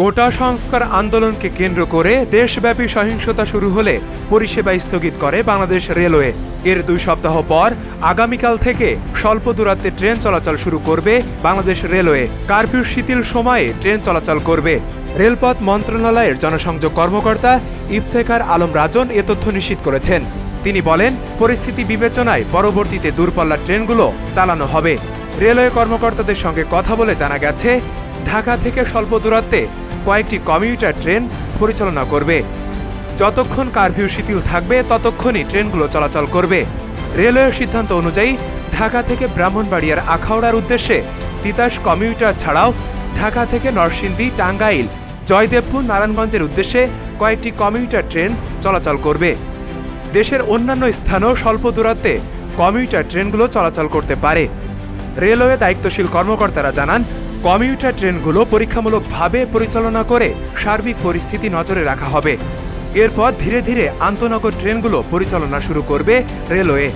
কোটা সংস্কার আন্দোলনকে কেন্দ্র করে দেশব্যাপী সহিংসতা শুরু হলে পরিষেবা স্থগিত করে বাংলাদেশ রেলওয়ে। এর দুই সপ্তাহ পর আগামীকাল থেকে স্বল্প দূরত্বে ট্রেন চলাচল শুরু করবে বাংলাদেশ রেলওয়ে। কারফিউ শিথিল সময়ে ট্রেন চলাচল করবে। রেলপথ মন্ত্রণালয়ের জনসংযোগ কর্মকর্তা ইফতেখার আলম রাজন এ তথ্য নিশ্চিত করেছেন। তিনি বলেন, পরিস্থিতি বিবেচনায় পরবর্তীতে দূরপাল্লার ট্রেনগুলো চালানো হবে। রেলওয়ে কর্মকর্তাদের সঙ্গে কথা বলে জানা গেছে ঢাকা থেকে স্বল্প দূরত্বে কয়েকটি কমিউটার ট্রেন পরিচালনা করবে। যতক্ষণ কারফিউ শিথিল থাকবে, ততক্ষণই ট্রেনগুলো চলাচল করবে। রেলওয়ের সিদ্ধান্ত অনুযায়ী, ঢাকা থেকে ব্রাহ্মণবাড়িয়ার আখাউড়ার উদ্দেশ্যে তিতাস কমিউটার ছাড়াও ঢাকা থেকে নরসিংদী, টাঙ্গাইল, জয়দেবপুর, নারায়ণগঞ্জের উদ্দেশ্যে কয়েকটি কমিউটার ট্রেন চলাচল করবে। দেশের অন্যান্য স্থানেও স্বল্প দূরত্বে কমিউটার ট্রেনগুলো চলাচল করতে পারে। রেলওয়ে দায়িত্বশীল কর্মকর্তারা জানান কমিউটার ট্রেনগুলো পরীক্ষামূলকভাবে পরিচালনা করে সার্বিক পরিস্থিতি নজরে রাখা হবে। এরপর ধীরে ধীরে আন্তনগর ট্রেনগুলো পরিচালনা শুরু করবে রেলওয়ে।